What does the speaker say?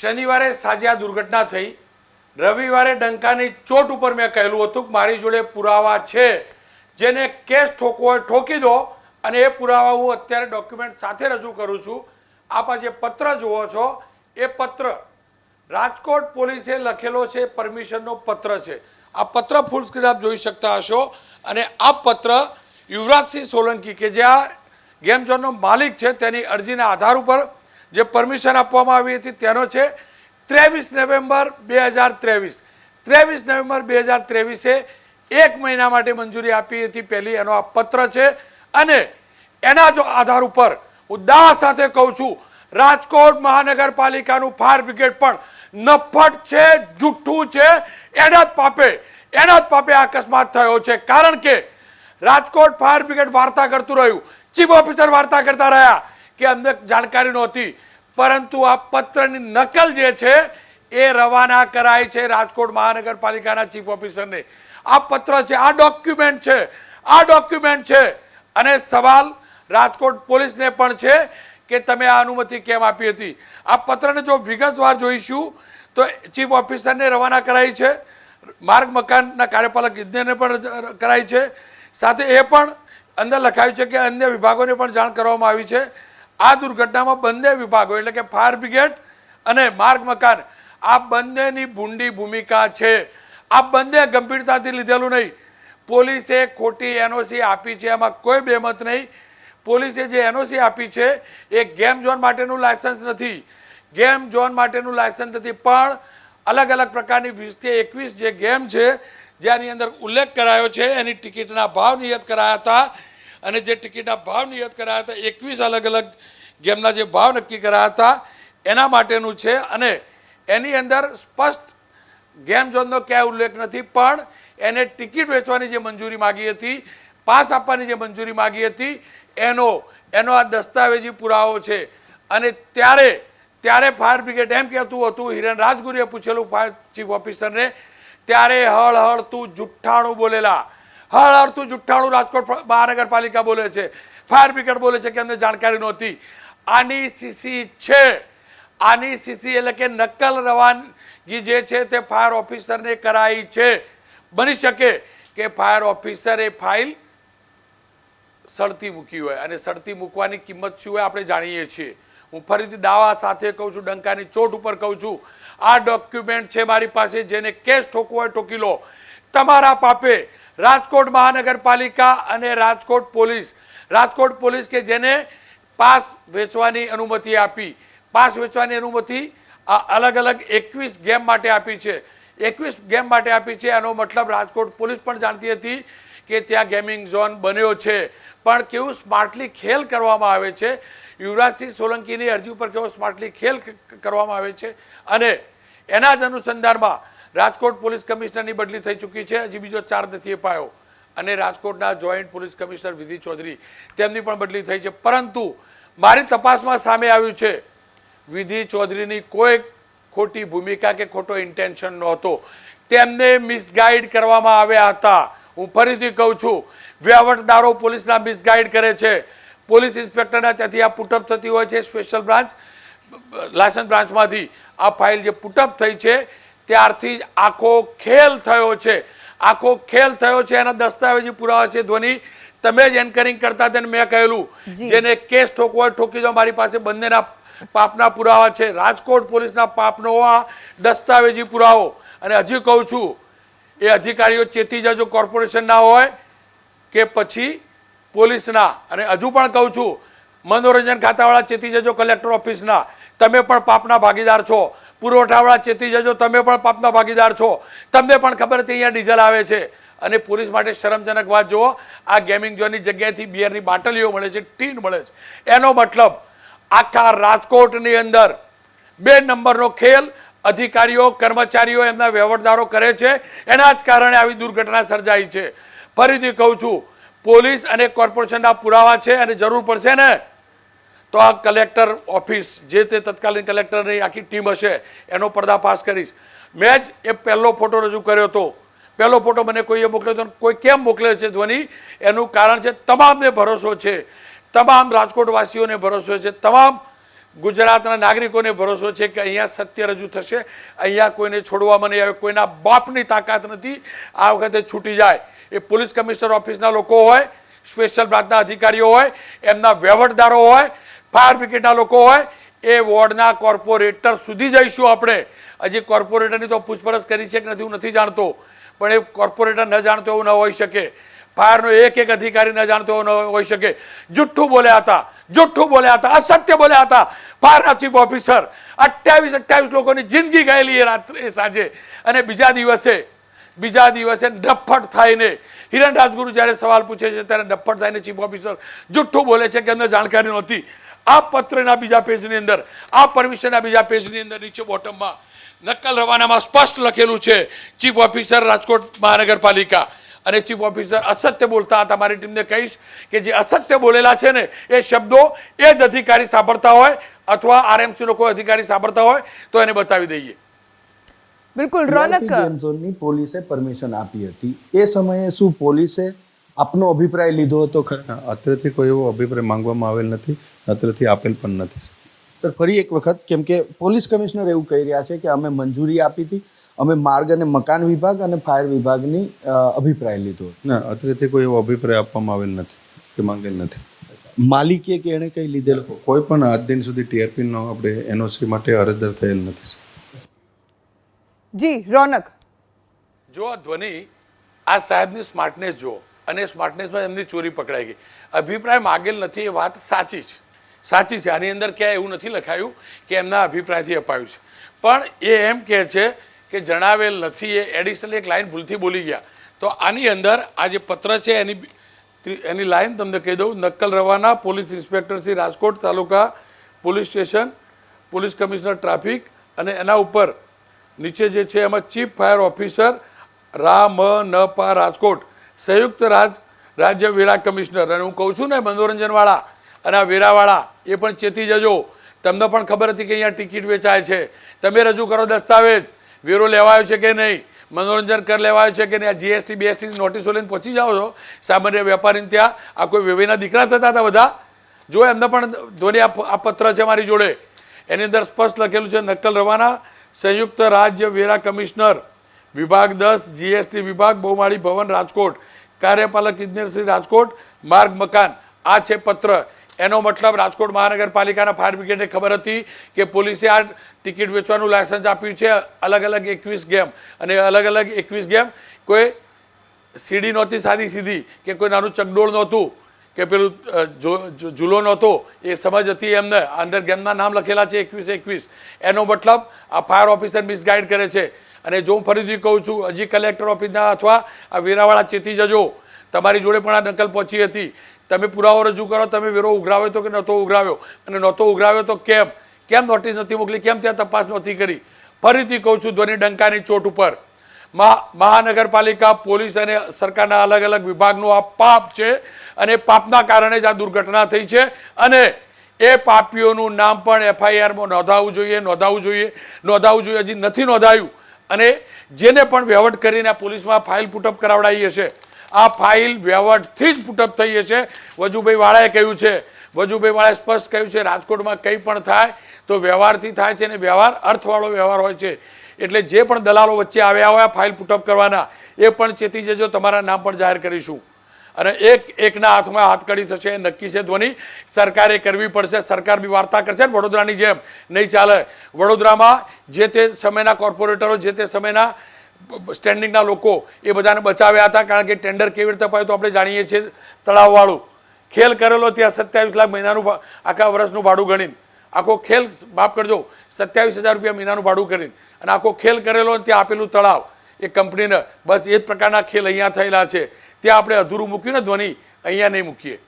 શનિવારે સાંજે દુર્ઘટના થઈ. રવિવારે ડંકાની ચોટ ઉપર મેં કહેલું હતું કે મારી જોડે પુરાવા છે. જેને કેસ ઠોકવો ઠોકી દો અને એ પુરાવા હું અત્યારે ડોક્યુમેન્ટ સાથે રજૂ કરું છું. આપ જે પત્ર જુઓ છો, એ પત્ર રાજકોટ પોલીસે લખેલો છે પરમિશનનો પત્ર છે. આ પત્ર ફૂલ સ્ક્રીન આપ જોઈ શકતા હશો. અને આ પત્ર યુવરાજસિંહ સોલંકી કે જે આ ગેમ ઝોનનો માલિક છે, તેની અરજીના આધાર ઉપર જે પરમિશન આપવામાં આવી હતી તેનો છે ત્રેવીસ નવેમ્બર બે હજાર ત્રેવીસ. ત્રેવીસ નવેમ્બર બે હજાર ત્રેવીસે એક મહિના માટે મંજૂરી આપી હતી પહેલી, એનો આ પત્ર છે. અને એના જો આધાર ઉપર હું દાહ સાથે કહું છું, રાજકોટ મહાનગરપાલિકાનું ફાયર બ્રિગેડ પણ નફટ છે, જુઠ્ઠું છે, એના જ પાપે, એના જ પાપે અકસ્માત થયો છે. કારણ કે રાજકોટ ફાયર બ્રિગેડ વાર્તા કરતું રહ્યું. ચીફ ઓફિસર વાર્તા કરતા રહ્યા. કે અમને જાણકારી નહોતી. પરંતુ આ પત્રની નકલ જે છે, એ રવાના કરાઈ છે રાજકોટ મહાનગરપાલિકાના ચીફ ઓફિસરને. આ પત્ર છે, આ ડોક્યુમેન્ટ છે, આ ડોક્યુમેન્ટ છે. અને સવાલ રાજકોટ પોલીસને પણ છે કે તમે આ અનુમતિ કેમ આપી હતી? આ પત્રને જો વિગતવાર જોઈશું, તો ચીફ ઓફિસરને રવાના કરાઈ છે. માર્ગ મકાનના કાર્યપાલક ઇજનેરને પણ કરાઈ છે. સાથે એ પણ અંદર લખાયું છે કે અન્ય વિભાગોને પણ જાણ કરવામાં આવી છે. આ દુર્ઘટનામાં બંને વિભાગો, એટલે કે ફાયર બ્રિગેડ અને માર્ગ મકાન, આ બંનેની ભૂંડી ભૂમિકા છે. આ બંને ગંભીરતાથી લીધેલું નહીં. પોલીસે ખોટી એનઓસી આપી છે, એમાં કોઈ બેમત નહીં. પોલીસે જે એનઓસી આપી છે, એ ગેમ ઝોન માટેનું લાયસન્સ નથી. ગેમ ઝોન માટેનું લાયસન્સ નથી, પણ અલગ અલગ પ્રકારની વીસ કે એકવીસ જે ગેમ છે, જેની અંદર ઉલ્લેખ કરાયો છે, એની ટિકિટના ભાવ નિયત કરાયા હતા. અને જે ટિકિટના ભાવ નિયત કરાયા હતા, એકવીસ અલગ અલગ ગેમના જે ભાવ નક્કી કરાયા હતા, એના માટેનું છે. અને એની અંદર સ્પષ્ટ ગેમ ઝોનનો ક્યાંય ઉલ્લેખ નથી, પણ એને ટિકિટ વેચવાની જે મંજૂરી માગી હતી, પાસ આપવાની જે મંજૂરી માગી હતી, એનો એનો આ દસ્તાવેજી પુરાવો છે. અને ત્યારે ત્યારે ફાયર બ્રિગેડ એમ કહેતું હતું, હિરેન રાજગુરુએ પૂછેલું ફાયર ચીફ ઓફિસરને, ત્યારે હળ હળ તું જુઠ્ઠાણું બોલેલા હળ હળ જુઠ્ઠાણું રાજકોટ મહાનગરપાલિકા બોલે છે. ફાયર બ્રિગેડ બોલે છે કે અમને જાણકારી નહોતી. આની સીસી છે. આની સીસી એટલે કે નકલ રવાનગી જે છે તે ફાયર ઓફિસરને કરાઈ છે. બની શકે કે ફાયર ઓફિસરે ફાઇલ સડતી મૂકી હોય અને સડતી મૂકવાની કિંમત શું હોય આપણે જાણીએ છીએ. હું ફરીથી દાવા સાથે કહું છું, ડંકાની ચોટ ઉપર કહું છું. આ ડોક્યુમેન્ટ છે મારી પાસે જેને કેસ ઠોકવો હોય ઠોકી લો. તમારા પાપે રાજકોટ મહાનગરપાલિકા અને રાજકોટ પોલીસ. રાજકોટ પોલીસ કે જેને પાસ વેચવાની અનુમતિ આપી. પાસ વેચવાની અનુમતિ અલગ અલગ એકવીસ ગેમ માટે આપી છે. એકવીસ ગેમ માટે આપી છે. આનો મતલબ રાજકોટ પોલીસ પણ જાણતી હતી કે ત્યાં ગેમિંગ ઝોન બન્યો છે. પણ કેવું સ્માર્ટલી ખેલ કરવામાં આવે છે? યુવરાજસિંહ સોલંકીની અરજી ઉપર કેવો સ્માર્ટલી ખેલ કરવામાં આવે છે? અને એના જ અનુસંધાનમાં રાજકોટ પોલીસ કમિશનરની બદલી થઈ ચૂકી છે. હજી બીજો ચાર નથી અપાયો. અને રાજકોટના જોઈન્ટ પોલીસ કમિશનર વિધિ ચૌધરી તેમની પણ બદલી થઈ છે. પરંતુ મારી તપાસમાં સામે આવ્યું છે, વિધિ ચૌધરીની કોઈ ખોટી ભૂમિકા કે ખોટો ઇન્ટેન્શન નહોતો. તેમને મિસગાઈડ કરવામાં આવ્યા હતા. હું ફરીથી કહું છું વહીવટદારો પોલીસના મિસગાઈડ કરે છે. પોલીસ ઇન્સ્પેક્ટરના ત્યાંથી આ પુટઅપ થતી હોય છે સ્પેશિયલ બ્રાન્ચ લાયસન્સ બ્રાન્ચમાંથી આ ફાઇલ જે પુટઅપ થઈ છે ત્યારથી જ આખો ખેલ થયો છે. આખો ખેલ થયો છે એના દસ્તાવેજી પુરાવા છે ધ્વનિ. તમે જ એન્કરિંગ કરતા હતા મેં કહેલું. જેને કેસ ઠોકવો હોય ઠોકી જાઓ મારી પાસે બંનેના પાપના પુરાવા છે. રાજકોટ પોલીસના પાપનો આ દસ્તાવેજી પુરાવો. અને હજી કહું છું એ અધિકારીઓ ચેતી જજો કોર્પોરેશનના હોય કે પછી પોલીસના. અને હજુ પણ કહું છું મનોરંજન ખાતાવાળા ચેતી જજો કલેક્ટર ઓફિસના. તમે પણ પાપના ભાગીદાર છો. પુરવઠાવાળા ચેતી જજો, તમે પણ પાપના ભાગીદાર છો. તમને પણ ખબર હતી અહીંયા ડીઝલ આવે છે. અને પોલીસ માટે શરમજનક વાત જુઓ, આ ગેમિંગ ઝોનની જગ્યાએથી બિયરની બાટલીઓ મળે છે, ટીન મળે છે. એનો મતલબ, આખા રાજકોટની અંદર બે નંબરનો ખેલ અધિકારીઓ, કર્મચારીઓ એમના વહીવટદારો કરે છે. એના જ કારણે આવી દુર્ઘટના સર્જાઈ છે. ફરીથી કહું છું, પોલીસ અને કોર્પોરેશનના પુરાવા છે અને જરૂર પડશે ને? તો આ કલેક્ટર ઓફિસ, જે તે તત્કાલીન કલેક્ટરની આખી ટીમ હશે, એનો પર્દાફાશ કરીશ. મેં જ એ પહેલો ફોટો રજૂ કર્યો હતો. પહેલો ફોટો મને કોઈએ મોકલ્યો હતો કોઈ કેમ મોકલ્યો છે ધ્વનિ? એનું કારણ છે તમામને ભરોસો છે. તમામ રાજકોટવાસીઓને ભરોસો છે. તમામ ગુજરાતના નાગરિકોને ભરોસો છે કે અહીંયા સત્ય રજૂ થશે. અહીંયા કોઈને છોડવામાં નહીં આવે, કોઈના બાપની તાકાત નથી. આ વખતે છૂટી જાય. એ પોલીસ કમિશનર ઓફિસના લોકો હોય, સ્પેશિયલ બ્રાન્ચના અધિકારીઓ હોય, એમના વહીવટદારો હોય ફાયર બ્રિગેડના લોકો હોય, એ વોર્ડના કોર્પોરેટર સુધી જઈશું આપણે. હજી કોર્પોરેટરની તો પૂછપરછ કરી છે કે નથી, હું નથી જાણતો. પણ એ કોર્પોરેટર ન જાણતો એવું ન હોઈ શકે. ફાયરનો એક એક અધિકારી ન જાણતો એવું ન હોઈ શકે. જુઠ્ઠું બોલ્યા હતા, જુઠ્ઠું બોલ્યા હતા, અસત્ય બોલ્યા હતા ફાયરના ચીફ ઓફિસર. અઠ્યાવીસ અઠ્યાવીસ લોકોની જિંદગી ગયેલી એ રાત્રે સાંજે. અને બીજા દિવસે બીજા દિવસે ડફટ થઈને હિરણ રાજગુરુ જ્યારે સવાલ પૂછે છે, ત્યારે ડફટ થઈને ચીફ ઓફિસર જુઠ્ઠું બોલે છે કે એમને જાણકારી નહોતી. આ પત્રના બીજા પેજની અંદર આ પરમિશનના બીજા પેજની અંદર નીચે બોટમમાં નકલ રવાનામાં સ્પષ્ટ લખેલું છે ચીફ ઓફિસર રાજકોટ મહાનગરપાલિકા. અને ચીફ ઓફિસર અસત્ય બોલતા હતા મારી ટીમને કહીશ કે જે અસત્ય બોલેલા છે ને એ શબ્દો એ જ અધિકારી સાંભળતા હોય અથવા આરએમસીનો કોઈ અધિકારી સાંભળતા હોય તો એને બતાવી દઈએ. બિલકુલ રોનક. પોલીસે પરમિશન આપી હતી. એ સમયે શું પોલીસે આપનો અભિપ્રાય લીધો હતો ખરા? અત્રેથી કોઈ એવો અભિપ્રાય માંગવામાં આવેલ નથી અત્રેથી આપેલ પણ નથી. સર ફરી એક વખત કેમ કે પોલીસ કમિશનર એવું કહી રહ્યા છે કે અમે મંજૂરી આપી હતી અમે માર્ગ અને મકાન વિભાગ અને ફાયર વિભાગની અભિપ્રાય લીધો ના અત્રેથી કોઈ એવો અભિપ્રાય આપવામાં આવેલ નથી કે માંગેલ નથી. માલિકે કે એણે કઈ લીધેલો? કોઈ પણ આજ દિન સુધી ટીઆરપીનો આપણે એનઓસી માટે અરજદાર થયેલ નથી જી રોનક. જો ધ્વનિ આ સાહેબની સ્માર્ટનેસ જુઓ. અને સ્માર્ટનેસમાં એમની ચોરી પકડાઈ ગઈ. અભિપ્રાય માગેલ નથી એ વાત સાચી છે. સાચી છે. આની અંદર ક્યાંય એવું નથી લખાયું કે એમના અભિપ્રાયથી અપાયું છે. પણ એ એમ કહે છે કે જણાવેલ નથી એ એડિશનલ એક લાઈન ભૂલથી બોલી ગયા. તો આની અંદર આ જે પત્ર છે એની એની લાઇન તમને કહી દઉં. નક્કલ રવાના police inspector Shri Rajkot taluka police station, police commissioner traffic અને એના ઉપર નીચે જે છે એમાં ચીફ ફાયર ઓફિસર રા મ ન પા રાજકોટ. સંયુક્ત રાજ, રાજ્ય વેરા કમિશનર. અને હું કહું છું ને, મનોરંજનવાળા અને આ વેરાવાળા, એ પણ ચેતી જજો. તમને પણ ખબર હતી કે અહીંયા ટિકિટ વેચાય છે. તમે રજૂ કરો દસ્તાવેજ. વેરો લેવાયો છે કે નહીં? મનોરંજન કર લેવાયો છે કે નહીં? આ જીએસટી બીએસટી નોટિસો લઈને પહોંચી જાઓ છો? સામાન્ય વેપારીને ત્યાં આ કોઈ વેવેના દીકરા થતા હતા બધા? જો એમને પણ ધોની આ પત્ર છે મારી જોડે. એની અંદર સ્પષ્ટ લખેલું છે નકલ રવાના, સંયુક્ત રાજ્ય વેરા કમિશનર. વિભાગ દસ જીએસટી વિભાગ, બહુમાળી ભવન, રાજકોટ. કાર્યપાલક ઇજનેર રાજકોટ, માર્ગ મકાન. આ છે પત્ર. એનો મતલબ રાજકોટ મહાનગરપાલિકાના ફાયર બ્રિગેડને ખબર હતી કે પોલીસે આ ટિકિટ વેચવાનું લાયસન્સ આપ્યું છે. અલગ અલગ એકવીસ ગેમ. અને અલગ અલગ એકવીસ ગેમ કોઈ સીડી નહોતી, સાદી સીધી કે કોઈ નાનું ચકડોળ નહોતું કે પેલું ઝૂલો નહોતો એ સમજ હતી એમને. અંદર ગેમના નામ લખેલા છે એકવીસ એકવીસ. એનો મતલબ આ ફાયર ઓફિસર મિસગાઈડ કરે છે. અને જો હું ફરીથી કહું છું, હજી કલેક્ટર ઓફિસના અથવા આ વેરાવાળા ચેતી જજો. તમારી જોડે પણ આ નકલ પહોંચી હતી. તમે પુરાવો રજૂ કરો, તમે વેરો ઉઘરાવ્યો તો કે નહોતો ઉઘરાવ્યો? અને નહોતો ઉઘરાવ્યો તો કેમ? કેમ નોટિસ નથી મોકલી? કેમ ત્યાં તપાસ નહોતી કરી? ફરીથી કહું છું, ધ્વનિ ડંકાની ચોટ ઉપર. મહા, મહાનગરપાલિકા, પોલીસ અને સરકારના અલગ અલગ વિભાગનું આ પાપ છે અને પાપના કારણે જ આ દુર્ઘટના થઈ છે. અને એ પાપીઓનું નામ પણ એફઆઈઆરમાં નોંધાવવું જોઈએ નોંધાવવું જોઈએ. નોંધાવવું જોઈએ, હજી નથી નોંધાયું. અને જેને પણ વહેવટ કરીને પોલીસમાં ફાઇલ પુટઅપ કરાવડાવી હશે, આ ફાઇલ વહેવટથી જ પુટઅપ થઈ હશે. વજુભાઈ વાળાએ કહ્યું છે, વજુભાઈ વાળાએ સ્પષ્ટ કહ્યું છે, રાજકોટમાં કંઈ પણ થાય તો વ્યવહારથી થાય છે અને વ્યવહાર અર્થવાળો વ્યવહાર હોય છે. એટલે જે પણ દલાલો વચ્ચે આવ્યા હોય ફાઇલ પુટઅપ કરવાના, એ પણ ચેતી જજો, તમારા નામ પણ જાહેર કરીશું. અને એક, એકના હાથમાં હાથકડી થશે, નક્કી છે ધ્વનિ. સરકારે કરવી પડશે, સરકાર બી વાર્તા કરશે વડોદરાની જેમ. નહીં ચાલે. વડોદરામાં જે તે સમયના કોર્પોરેટરો, જે તે સમયના સ્ટેન્ડિંગના લોકો, એ બધાને બચાવ્યા હતા. કારણ કે ટેન્ડર કેવી રીતે અપાયું તો આપણે જાણીએ છીએ તળાવવાળું. ખેલ કરેલો ત્યાં સત્યાવીસ લાખ મહિનાનું આખા વર્ષનું ભાડું ગણીને. આખો ખેલ, માફ કરજો, સત્યાવીસ હજાર રૂપિયા મહિનાનું ભાડું કરીને અને આખો ખેલ કરેલો ત્યાં આપેલું તળાવ, એ કંપનીને. બસ એ જ પ્રકારના ખેલ અહીંયા થયેલા છે. ત્યાં આપણે અધૂરું મૂક્યું ને ધ્વનિ અહીંયા નહીં મૂકીએ.